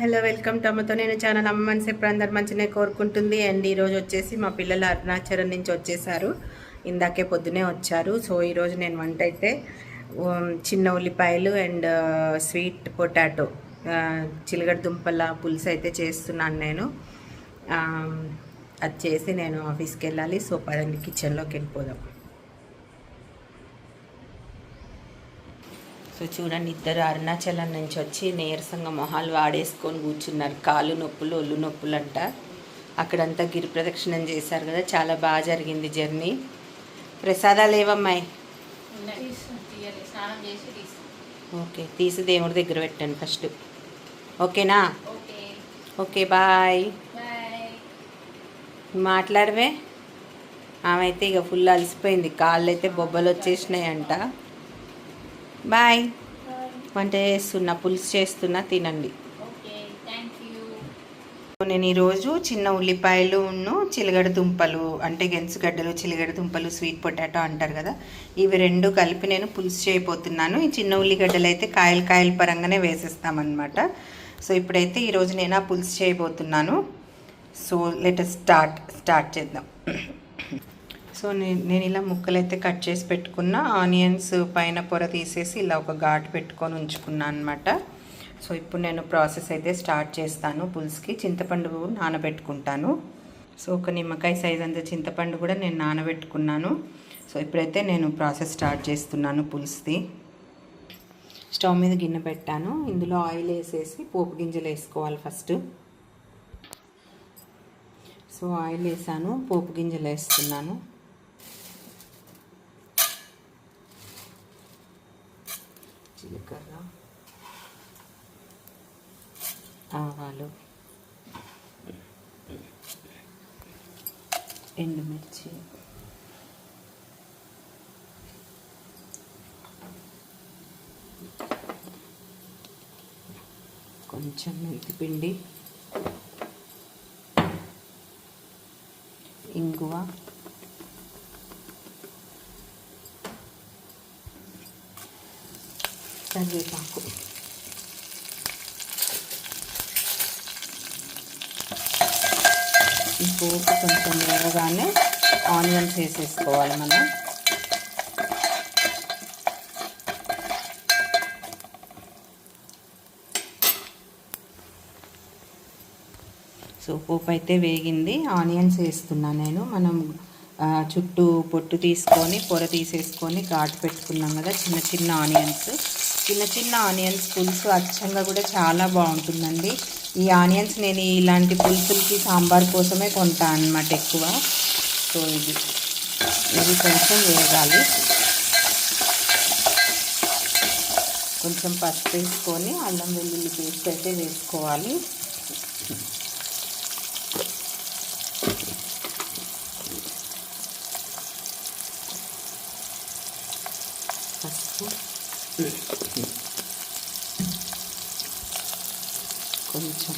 Hello welcome టమ్మతో నేను చాలా నమ్మని చెప్పి అందరు మంచినే కోరుకుంటుంది. అండ్ ఈరోజు వచ్చేసి మా పిల్లలు అరుణాచలం నుంచి వచ్చేసారు. ఇందాకే పొద్దునే వచ్చారు. సో ఈరోజు నేను వంట అయితే చిన్న ఉల్లిపాయలు అండ్ స్వీట్ పొటాటో చిలగడ దుంపల పులుసు అయితే చేస్తున్నాను నేను. అది చేసి నేను ఆఫీస్కి వెళ్ళాలి. సో పదండి కిచెన్లోకి వెళ్ళిపోదాం. సో చూడండి ఇద్దరు అరుణాచలం నుంచి వచ్చి నీరసంగా మొహాలు వాడేసుకొని కూర్చున్నారు. కాళ్ళు నొప్పులు ఒళ్ళు నొప్పులు అంట అక్కడంతా గిరి ప్రదక్షిణం చేశారు కదా చాలా బాగా జరిగింది జర్నీ. ప్రసాదాలు ఏవమ్మాయి ఓకే తీసి దేవుడి దగ్గర పెట్టండి ఫస్ట్. ఓకేనా? Okay bye. మాట్లాడవే. ఆమె అయితే ఇక ఫుల్ అలసిపోయింది. కాళ్ళు అయితే బొబ్బలు వచ్చేసినాయి అంట బాయ్ వంట చేస్తున్నా పులుసు చేస్తున్నా తినండి. నేను ఈరోజు చిన్న ఉల్లిపాయలు చిలగడ దుంపలు అంటే గెంచుగడ్డలు చిలగడ దుంపలు స్వీట్ పొటాటో అంటారు కదా ఇవి రెండు కలిపి నేను పులుసు చేయబోతున్నాను. ఈ చిన్న ఉల్లిగడ్డలు అయితే కాయలు కాయల పరంగానే వేసేస్తామన్నమాట. సో ఇప్పుడైతే ఈరోజు నేను ఆ పులుసు చేయబోతున్నాను. సో లెట్ స్టార్ట్ స్టార్ట్ చేద్దాం. సో నేను ఇలా ముక్కలు అయితే కట్ చేసి పెట్టుకున్న ఆనియన్స్ పైన పొర తీసేసి ఇలా ఒక ఘాటు పెట్టుకొని ఉంచుకున్నాను అనమాట సో ఇప్పుడు నేను ప్రాసెస్ అయితే స్టార్ట్ చేస్తాను పులుసుకి. చింతపండు నానబెట్టుకుంటాను. సో ఒక నిమ్మకాయ సైజ్ అంత చింతపండు కూడా నేను నానబెట్టుకున్నాను. సో ఇప్పుడైతే నేను ప్రాసెస్ స్టార్ట్ చేస్తున్నాను పులుసుది. స్టవ్ మీద గిన్నె పెట్టాను. ఇందులో ఆయిల్ వేసేసి పోపు గింజలు వేసుకోవాలి ఫస్ట్. సో ఆయిల్ వేసాను పోపు గింజలు వేస్తున్నాను. ఆవాలు ఎండుమిర్చి కొంచెం మెంతి పిండి ఇంగువ కరివేపాకు. ఈ పోపు కొంచెం వేగగానే ఆనియన్స్ వేసేసుకోవాలి మనం. సో పోపు అయితే వేగింది. ఆనియన్స్ వేస్తున్నాను నేను. మనం చుట్టూ పొట్టు తీసుకొని పొర తీసేసుకొని ఘాటు పెట్టుకున్నాం కదా చిన్న చిన్న ఆనియన్స్. చిన్న చిన్న ఆనియన్స్ పులుసు అచ్చంగా కూడా చాలా బాగుంటుందండి. ఈ ఆనియన్స్ నేను ఇలాంటి పులుసులకి సాంబార్ కోసమే కొంటా అన్నమాట ఎక్కువ. సో ఇది ఇది కొంచెం వేగాలి. కొంచెం పసుపు వేసుకొని అల్లం వెల్లుల్లి పేస్ట్ అయితే వేసుకోవాలి పసుపు కొంచెం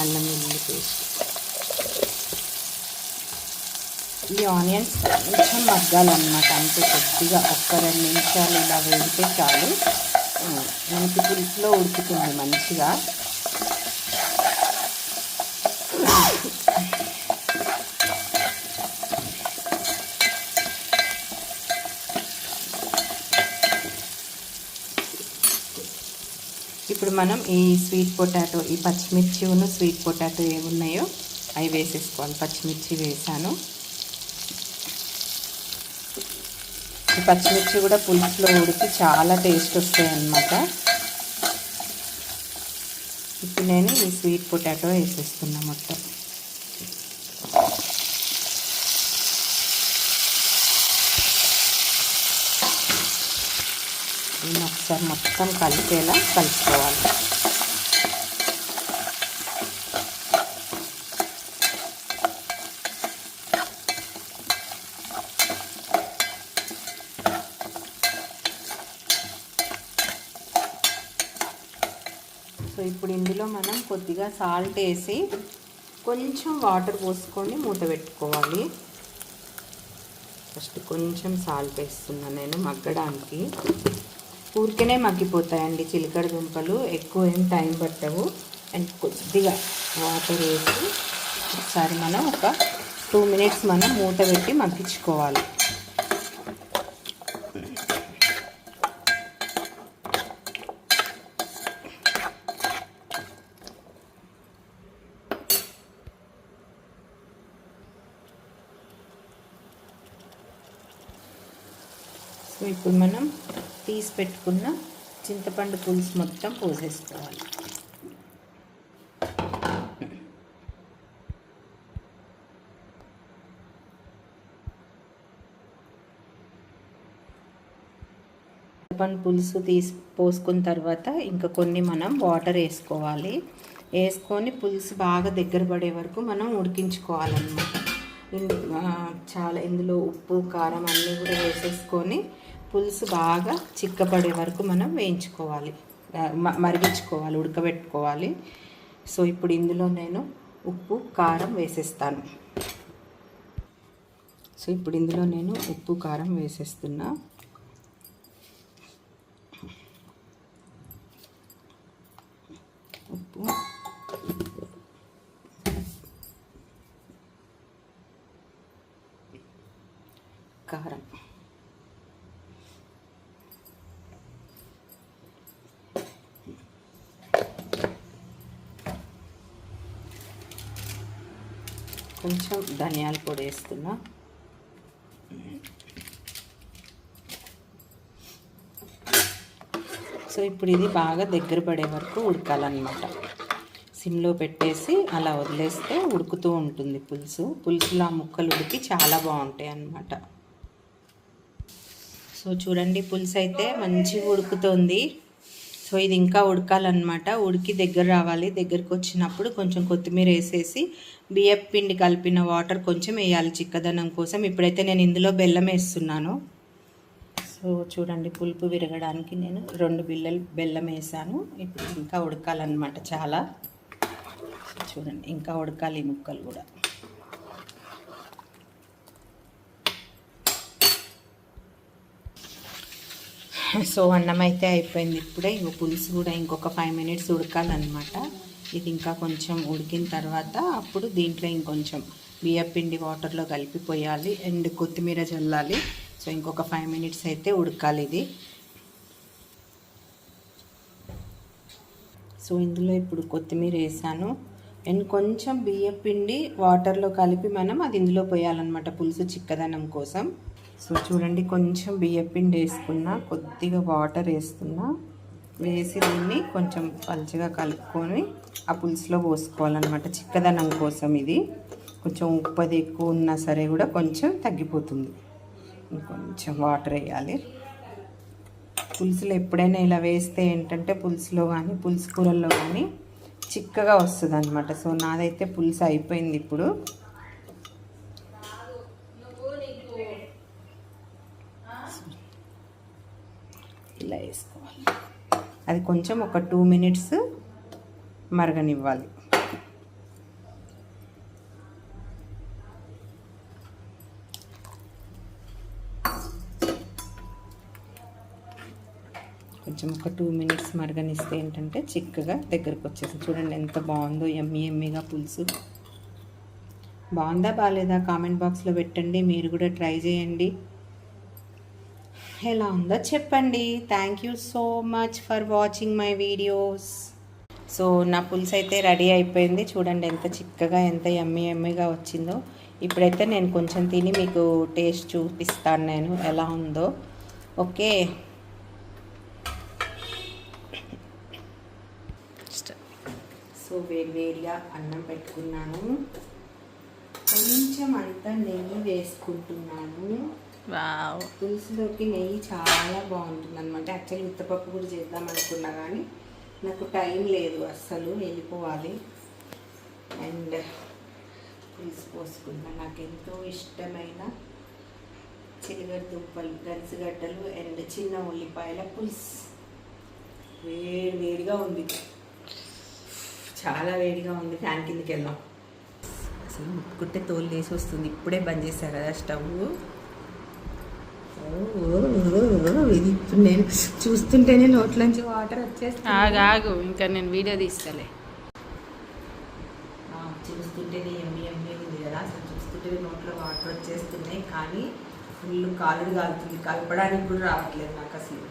అల్లం వెల్లుల్లి పేస్ట్ ఈ ఆనియన్స్ కొంచెం మగ్గాలన్నమాట. అంతే కొద్దిగా ఒక్క రెండు నిమిషాలు ఇలా వేడితే చాలు. మనకి పులుసులో ఉడుకుతుంది మంచిగా. ఇప్పుడు మనం ఈ స్వీట్ పొటాటో ఈ పచ్చిమిర్చి ఉన్న స్వీట్ పొటాటో ఏవి ఉన్నాయో అవి వేసేసుకోవాలి. పచ్చిమిర్చి వేసాను. ఈ పచ్చిమిర్చి కూడా పులుసులో ఉడికి చాలా టేస్ట్ వస్తాయి అన్నమాట. ఇప్పుడు నేను ఈ స్వీట్ పొటాటో వేసేస్తున్నా మొత్తం దీన్ని ఒకసారి మొత్తం కలిపేలా కలుపుకోవాలి. సో ఇప్పుడు ఇందులో మనం కొద్దిగా సాల్ట్ వేసి కొంచెం వాటర్ పోసుకొని మూత పెట్టుకోవాలి. ఫస్ట్ కొంచెం సాల్ట్ వేస్తున్నాను నేను మగ్గడానికి. ఊరికనే మగ్గిపోతాయండి చిలకడ దుంపలు. ఎక్కువ ఏం టైం పట్టవు. అండ్ కొద్దిగా వాటర్ వేసి ఒకసారి మనం ఒక టూ మినిట్స్ మనం మూత పెట్టి మగ్గించుకోవాలి. సో ఇప్పుడు మనం తీసి పెట్టుకున్న చింతపండు పులుసు మొత్తం పోసేసుకోవాలి. చింతపండు పులుసు తీసి పోసుకున్న తర్వాత ఇంకా కొన్ని మనం వాటర్ వేసుకోవాలి. వేసుకొని పులుసు బాగా దగ్గర పడే వరకు మనం ఉడికించుకోవాలన్నమాట. చాలా ఇందులో ఉప్పు కారం అన్నీ కూడా వేసేసుకొని పులుసు బాగా చిక్కపడే వరకు మనం వేయించుకోవాలి. మరిగించుకోవాలి ఉడకబెట్టుకోవాలి. సో ఇప్పుడు ఇందులో నేను ఉప్పు కారం వేసేస్తాను. సో ఇప్పుడు ఇందులో నేను ఉప్పు కారం వేసేస్తున్నా. ఉప్పు. కారం. కొంచెం ధనియాల పొడి వేస్తున్నా. సో ఇప్పుడు ఇది బాగా దగ్గర పడే వరకు ఉడకాలన్నమాట. సిమ్లో పెట్టేసి అలా వదిలేస్తే ఉడుకుతూ ఉంటుంది పులుసు. పులుసులో ఆ ముక్కలు ఉడికి చాలా బాగుంటాయి అన్నమాట. సో చూడండి పులుసు అయితే మంచిగా ఉడుకుతుంది. సో ఇది ఇంకా ఉడకాలన్నమాట. ఉడికి దగ్గర రావాలి. దగ్గరకు వచ్చినప్పుడు కొంచెం కొత్తిమీర వేసేసి బియ్యం పిండి కలిపిన వాటర్ కొంచెం వేయాలి చిక్కదనం కోసం. ఇప్పుడైతే నేను ఇందులో బెల్లం వేస్తున్నాను. సో చూడండి పులుపు విరగడానికి నేను రెండు బిళ్ళలు బెల్లం వేసాను. ఇప్పుడు ఇంకా ఉడకాలన్నమాట చాలా. చూడండి ఇంకా ఉడకాలి ఈ ముక్కలు కూడా. సో అన్నం అయితే అయిపోయింది ఇప్పుడే. ఇంకో పులుసు కూడా ఇంకొక ఫైవ్ మినిట్స్ ఉడకాలన్నమాట. ఇది ఇంకా కొంచెం ఉడికిన తర్వాత అప్పుడు దీంట్లో ఇంకొంచెం బియ్యపిండి వాటర్లో కలిపి పోయాలి అండ్ కొత్తిమీర చల్లాలి. సో ఇంకొక ఫైవ్ మినిట్స్ అయితే ఉడకాలి ఇది. సో ఇందులో ఇప్పుడు కొత్తిమీర వేసాను. అండ్ కొంచెం బియ్యపిండి వాటర్లో కలిపి మనం అది ఇందులో పోయాలన్నమాట పులుసు చిక్కదనం కోసం. సో చూడండి కొంచెం బియ్యపిండి వేసుకున్నా కొద్దిగా వాటర్ వేస్తున్నా. వేసి దీన్ని కొంచెం పలుచగా కలుపుకొని ఆ పులుసులో పోసుకోవాలన్నమాట. చిక్కదనం కోసం ఇది. కొంచెం ఉప్పు అది ఎక్కువ ఉన్నా సరే కూడా కొంచెం తగ్గిపోతుంది. ఇంకొంచెం వాటర్ వేయాలి. పులుసులో ఎప్పుడైనా ఇలా వేస్తే ఏంటంటే పులుసులో కానీ పులుసు కూరల్లో కానీ చిక్కగా వస్తుంది అనమాట సో నాదైతే పులుసు అయిపోయింది ఇప్పుడు ఇలా వేసుకోవాలి అది కొంచెం ఒక టూ మినిట్స్ మరగనివ్వాలి. కొంచెం ఒక టూ మినిట్స్ మరగనిస్తే ఏంటంటే చిక్కగా దగ్గరకు వచ్చేసి చూడండి ఎంత బాగుందో ఎమ్మి ఎమ్మిగా పులుసు. బాగుందా బాగాలేదా? కామెంట్ బాక్స్లో పెట్టండి. మీరు కూడా ట్రై చేయండి. ఎలా ఉందో చెప్పండి. Thank you so much for watching my videos so నా పులుసు అయితే రెడీ అయిపోయింది. చూడండి ఎంత చిక్కగా ఎంత ఎమ్మి ఎమ్మిగా వచ్చిందో. ఇప్పుడైతే నేను కొంచెం తిని మీకు టేస్ట్ చూపిస్తాను నేను ఎలా ఉందో. ఓకే సో వేడివేడిగా అన్నం పెట్టుకున్నాను. కొంచెం అంతా నెయ్యి వేసుకుంటున్నాను. పులుసులోకి నెయ్యి చాలా బాగుంటుంది అనమాట యాక్చువల్లీ ఉత్తపప్పు కూడా చేద్దాం అనుకున్నా కానీ నాకు టైం లేదు అస్సలు వెళ్ళిపోవాలి. అండ్ పులుసు పోసుకున్నా నాకు ఎంతో ఇష్టమైన చిలిగడ్డ దుంపలు గరిసిగడ్డలు అండ్ చిన్న ఉల్లిపాయల పులుసు. వేడి వేడిగా ఉంది. చాలా వేడిగా ఉంది. ఫ్యాన్ కిందకి వెళ్దాం. అసలు ముట్టుకుంటే తోలు లేసి వస్తుంది. ఇప్పుడే బంద్ చేశారు కదా స్టవ్ ఇది ఇప్పుడు నేను చూస్తుంటేనే నోట్లోంచి వాటర్ వచ్చేస్తుంది. ఆగు ఆగు ఇంకా నేను వీడియో తీస్తలే. చూస్తుంటేనే ఎమ్మి ఎమ్మి ఉంది కదా అసలు చూస్తుంటేనే నోట్లో వాటర్ వచ్చేస్తున్నాయి. కానీ ఫుల్ కాలుడు కాలుతుంది. కలపడానికి కూడా రావట్లేదు నాకు అసలు.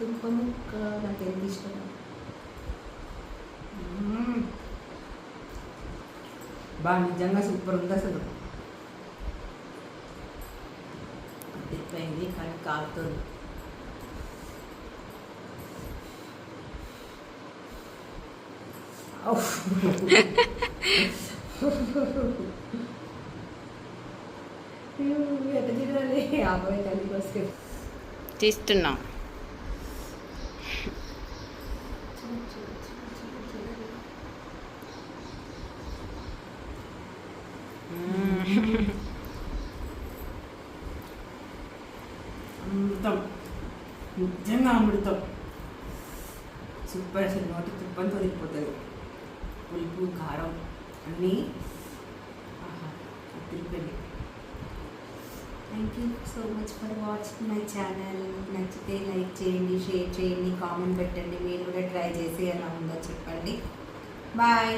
దుంప ముక్క నాకు ఎంత ఇష్టం. మ్మ్. బా నిజంగా సూపర్ ఉంది అసలు. తిప్పైంది కానీ కాలుతుంది తీస్తున్నాం. అమృతం నిజంగా అమృతం. సూపర్ అసలు నోటి తుప్పంతో తిరిగిపోతుంది పులుపు కారం అన్నీ తిరిగిపోయింది thank you so much for watching my channel నచ్చితే లైక్ చేయండి షేర్ చేయండి కామెంట్ పెట్టండి. మీరు కూడా ట్రై చేసి ఎలా ఉందో చెప్పండి. బాయ్